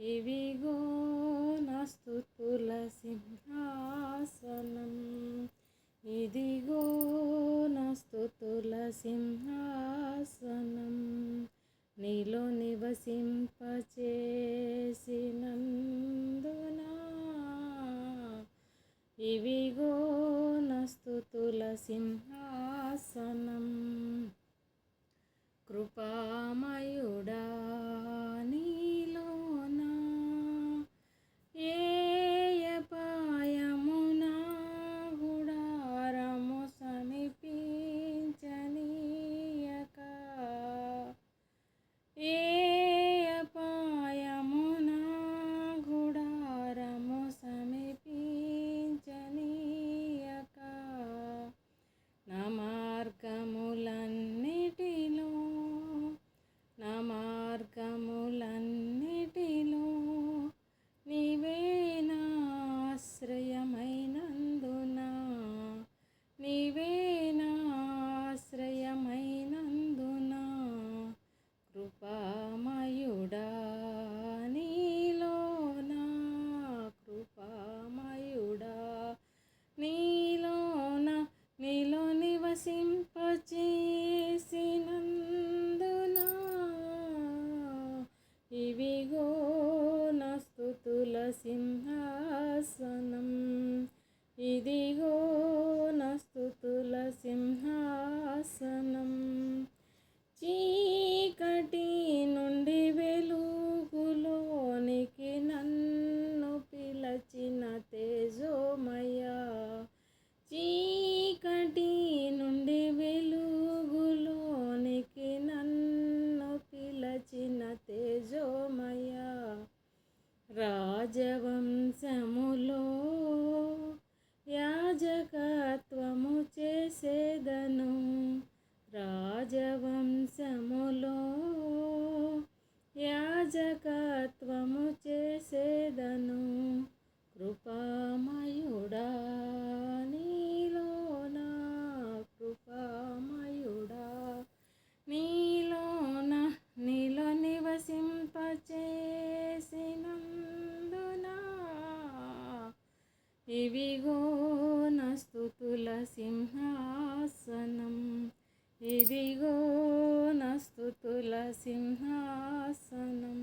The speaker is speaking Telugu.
ఇవిగో నస్తుల సింహాసనం. ఇదిగో నస్తుల సింహాసనం. నీలో నివసింపచేసినందున? ఇవిగో నస్తుల సింహాసనం. కృపామయుడా కుల సింహాసనం. ఇదిగో నస్తుతుల సింహ రాజవంశములో యాజకత్వము చేసేదను. రాజవంశములో యాజకత్వము చేసేదను. ఇవిగో నస్తుతుల సింహాసనం. ఇదిగో నస్తుతుల సింహాసనం.